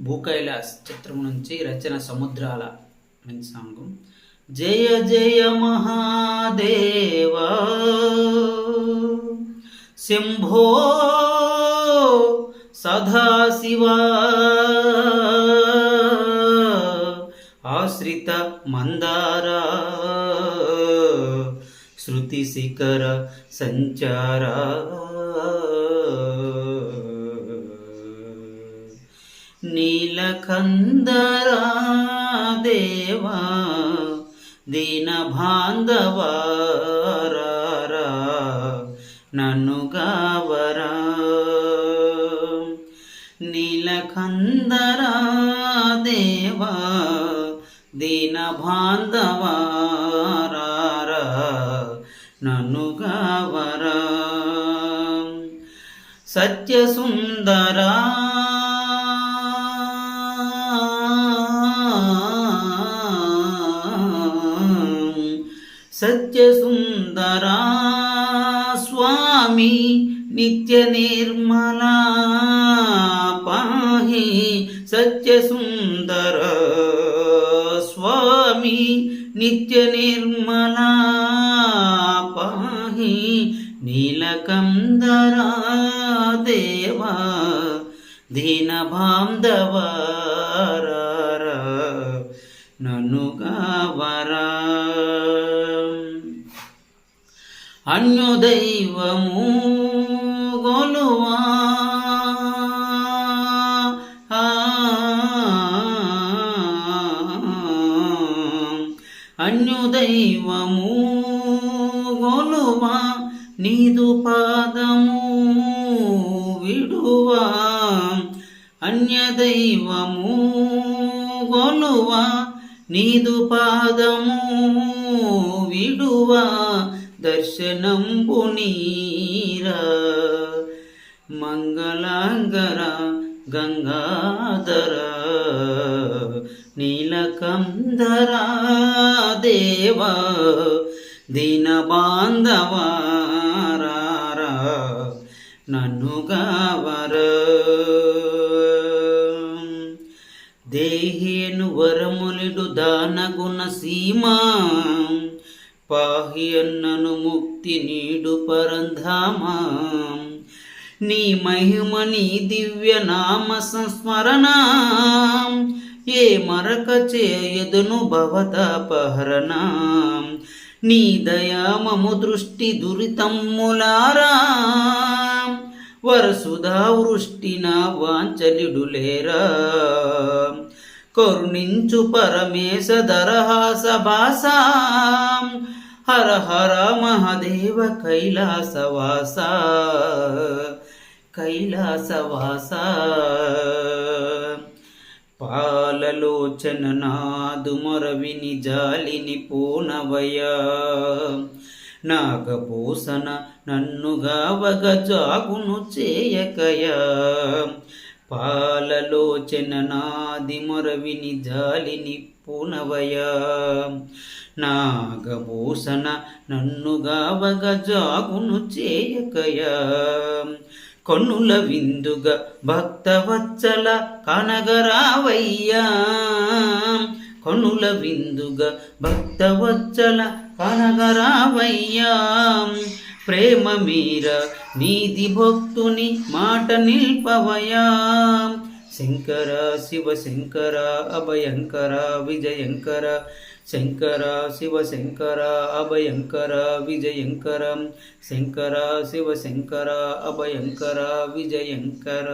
భూకైలాస్ చిత్రం నుంచి రచన సముద్రాల సాంగం. జయ జయ మహాదేవా శంభో సదాశివా ఆశ్రిత మందారా శృతి శిఖర సంచారా కందరా దేవా దీన బాంధవారా నన్ను గావరా. నీలకందరా దేవా దీన బాంధవారా నన్ను గావరా. సత్యసుందరా సత్యసుందరా స్వామి నిత్య నిర్మలా పాహి సత్యసుందర స్వామి నిత్య నిర్మలా పాహి నీలకందరా దేవా దీనబాంధవారా నన్నుగా వరా అన్యుదైవము గొలువా. ఆ, అన్యుదైవము గొలువా. నీదు పాదము విడువా. అన్యదైవము గొలువా. నీదు పాదము విడువా దర్శనంబు నీరా. మంగళాంగర గంగాధర నీలకంధర దేవా దీన బాంధవారా నన్ను గావర. దేహేను వరములిడు దానగుణ సీమా పాహి అన్నను ముక్తి నీడు పరంధామా. నీ మహిమ నీ దివ్య నామ సంస్మరణ ఏ మరక చేయదును భవతాపహరణ. నీ దయామము దృష్టి దురితమ్ములారా వరసుధా వృష్టిన వాంచలిడులేరా కరుణించు పరమేశ దరహాస భాసాం. హర హర మహదేవ కైలాసవాస కైలాసవాస పాలలోచన నాదు మొరవిని జాలిని పూనవయా. నాగపూసన నన్నుగా వగజాగును చేయకయా. పాలలోచన నాది మొరవిని జాలిని పూనవయా. నాగభూషణ నన్నుగావగ జాగును చేయకయా. కన్నుల విందుగా భక్తవత్సల కనగరావయ్యా. కన్నుల విందుగా భక్తవత్సల కనగరావయ్యా. ప్రేమ మీర నీది భక్తుని మాట నిల్పవయా. శంకర శివ శంకర అభయంకర విజయంకర. శంకర శివ శంకర అభయంకర విజయంకర. శంకర శివ శంకర అభయంకర విజయంకర.